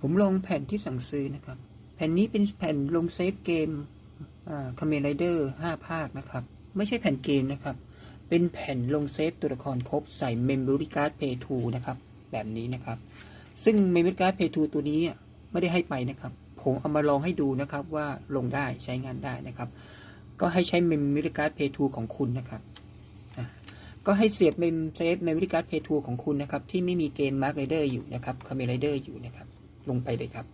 ผมลงแผ่นที่สั่งซื้อนะครับ แผ่นนี้เป็นแผ่นลงเซฟเกมคาเมนไรเดอร์ห้าภาคนะครับ ไม่ใช่แผ่นเกมนะครับ เป็นแผ่นลงเซฟตัวละครครบใส่ Memory Card Play 2นะครับ แบบนี้นะครับ ซึ่ง Memory Card Play 2ตัวนี้ไม่ได้ให้ไปนะครับ ผมเอามาลองให้ดูนะครับว่าลงได้ใช้งานได้นะครับ ก็ให้ใช้ Memory Card Play 2ของคุณนะครับก็ให้เสียบ Mem Save Memory Card Play 2ของคุณนะครับ ที่ไม่มีเกม Mark Rider อร์อยู่นะครับ Kamen Rider อยู่นะครับ ลงไปเลยครับ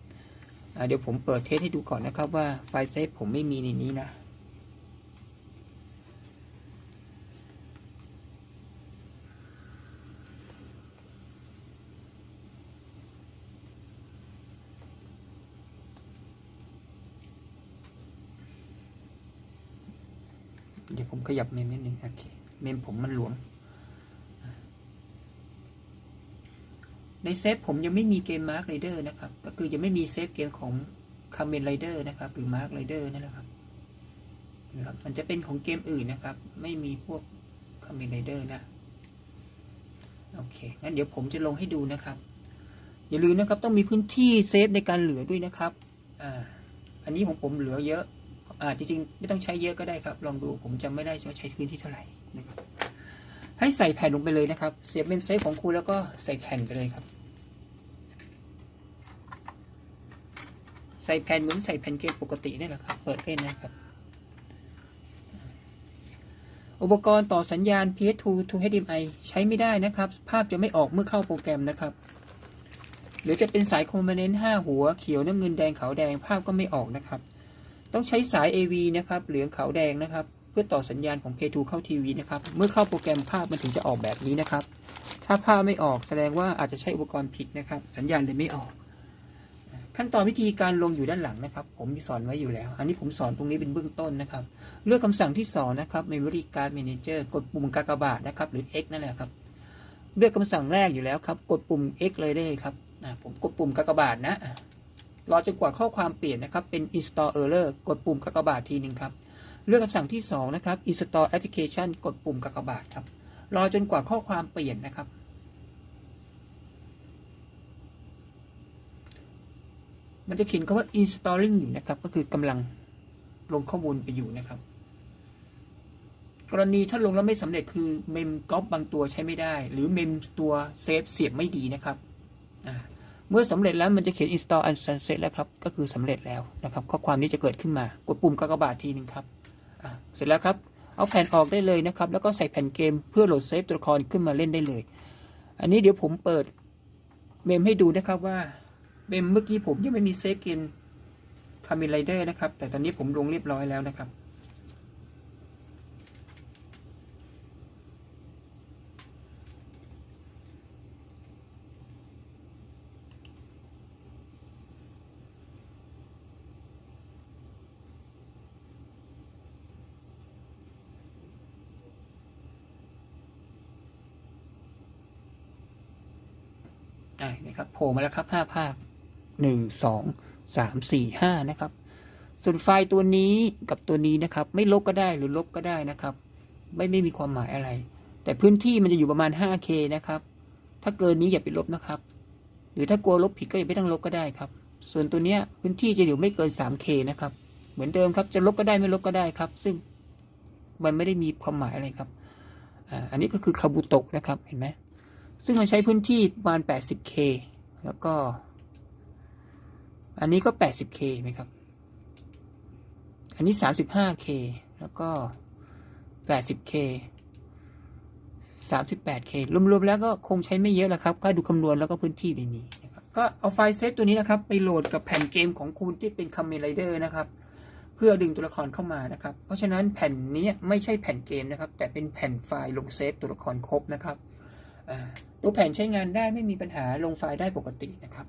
เดี๋ยวผมเปิดเทสให้ดูก่อนนะครับว่าไฟล์เซฟผมไม่มีในนี้นะเดี๋ยวผมขยับเมมนิดนึงโอเค เมมผมมันหลวม ในเซฟผมยังไม่มีเกม Mark Rider นะครับ ก็คือยังไม่มีเซฟเกมของ Kamen Rider นะครับ หรือ Mark Rider นั่นแหละครับนะครับ มันจะเป็นของเกมอื่นนะครับ ไม่มีพวก Kamen Rider นะ โอเค งั้นเดี๋ยวผมจะลงให้ดูนะครับ อย่าลืมนะครับ ต้องมีพื้นที่เซฟในการเหลือด้วยนะครับ อ่า อันนี้ของผมเหลือเยอะ อ่า จริงๆ ไม่ต้องใช้เยอะก็ได้ครับ ลองดู ผมจำไม่ได้ว่าใช้พื้นที่เท่าไหร่นะครับให้ใส่แผ่นลงไปเลยนะครับ เสียบเมมเซฟของคุณแล้วก็ใส่แผ่นไปเลยครับ ใส่แผ่นเหมือนใส่แผ่นเกมปกตินี่แหละครับ เปิดเล่นนะครับ อุปกรณ์ต่อสัญญาณ PS2 to HDMI ใช้ไม่ได้นะครับ ภาพจะไม่ออกเมื่อเข้าโปรแกรมนะครับ หรือจะเป็นสายคอมโพเนนต์5หัวเขียวน้ำเงินแดงขาวแดงภาพก็ไม่ออกนะครับ ต้องใช้สาย AV นะครับ เหลืองขาวแดงนะครับ เพื่อต่อสัญญาณของ Play 2เข้าทีวีนะครับ เมื่อเข้าโปรแกรมภาพมันถึงจะออกแบบนี้นะครับ ถ้าภาพไม่ออกแสดงว่าอาจจะใช้อุปกรณ์ผิดนะครับ สัญญาณเลยไม่ออก ขั้นตอนวิธีการลงอยู่ด้านหลังนะครับ ผมมีสอนไว้อยู่แล้ว อันนี้ผมสอนตรงนี้เป็นเบื้องต้นนะครับ เลือกคำสั่งที่สองนะครับ Memory Card Manager กดปุ่มกากบาทนะครับ หรือ X นั่นแหละครับ เลือกคำสั่งแรกอยู่แล้วครับ กดปุ่ม X เลยได้เลยครับผมกดปุ่มกากบาทนะรอจนกว่าข้อความเปลี่ยนนะครับ เป็น install error กดปุ่มกากบาททีหนึ่งครับ เลือกคำสั่งที่ 2 นะครับ install application กดปุ่มกากบาทครับ รอจนกว่าข้อความเปลี่ยนนะครับ มันจะเขียนคำว่า installing อยู่นะครับ ก็คือกำลังลงข้อมูลไปอยู่นะครับ กรณีถ้าลงแล้วไม่สำเร็จคือเมมก๊อปบางตัวใช้ไม่ได้ หรือเมมตัวเซฟเสียบไม่ดีนะครับเมื่อสำเร็จแล้วมันจะเขียน install and sunset แล้วครับ ก็คือสำเร็จแล้วนะครับ ข้อความนี้จะเกิดขึ้นมากดปุ่มกากบาททีหนึ่งครับเสร็จแล้วครับเอาแผ่นออกได้เลยนะครับ แล้วก็ใส่แผ่นเกมเพื่อโหลดเซฟตัวละครขึ้นมาเล่นได้เลย อันนี้เดี๋ยวผมเปิดเมมให้ดูนะครับว่า เมมเมื่อกี้ผมยังไม่มีเซฟเกมคามิไรเดอร์นะครับ แต่ตอนนี้ผมลงเรียบร้อยแล้วนะครับ ได้นะครับโผล่มาแล้วครับห้าภาค หนึ่งสองสามสี่ห้านะครับ ส่วนไฟล์ตัวนี้กับตัวนี้นะครับ ไม่ลบก็ได้หรือลบก็ได้นะครับ ไม่ไม่มีความหมายอะไร แต่พื้นที่มันจะอยู่ประมาณ 5K นะครับ ถ้าเกินนี้อย่าไปลบนะครับ หรือถ้ากลัวลบผิดก็อย่าไม่ต้องลบก็ได้ครับ ส่วนตัวเนี้ยพื้นที่จะอยู่ไม่เกิน 3K นะครับ เหมือนเดิมครับจะลบก็ได้ไม่ลบก็ได้ครับ ซึ่งมันไม่ได้มีความหมายอะไรครับอันนี้ก็คือคาบุโตะนะครับ เห็นไหม ซึ่งมันใช้พื้นที่ประมาณ 80K แล้วก็ อันนี้ก็ 80K ไหมครับ อันนี้ 35K แล้วก็ 80K 38K รวมๆแล้วก็คงใช้ไม่เยอะแล้วครับ ก็ดูคำนวณแล้วก็พื้นที่ไม่มีนะครับ ก็เอาไฟล์เซฟตัวนี้นะครับ ไปโหลดกับแผ่นเกมของคุณที่เป็นค a มเม n ไรเดอร์นะครับ เพื่อดึงตัวละครเข้ามานะครับ เพราะฉะนั้นแผ่นนี้ไม่ใช่แผ่นเกมนะครับ แต่เป็นแผ่นไฟล์ลงเซฟตัวละครครบนะครับตัวแผ่นใช้งานได้ไม่มีปัญหาลงไฟล์ได้ปกตินะครับ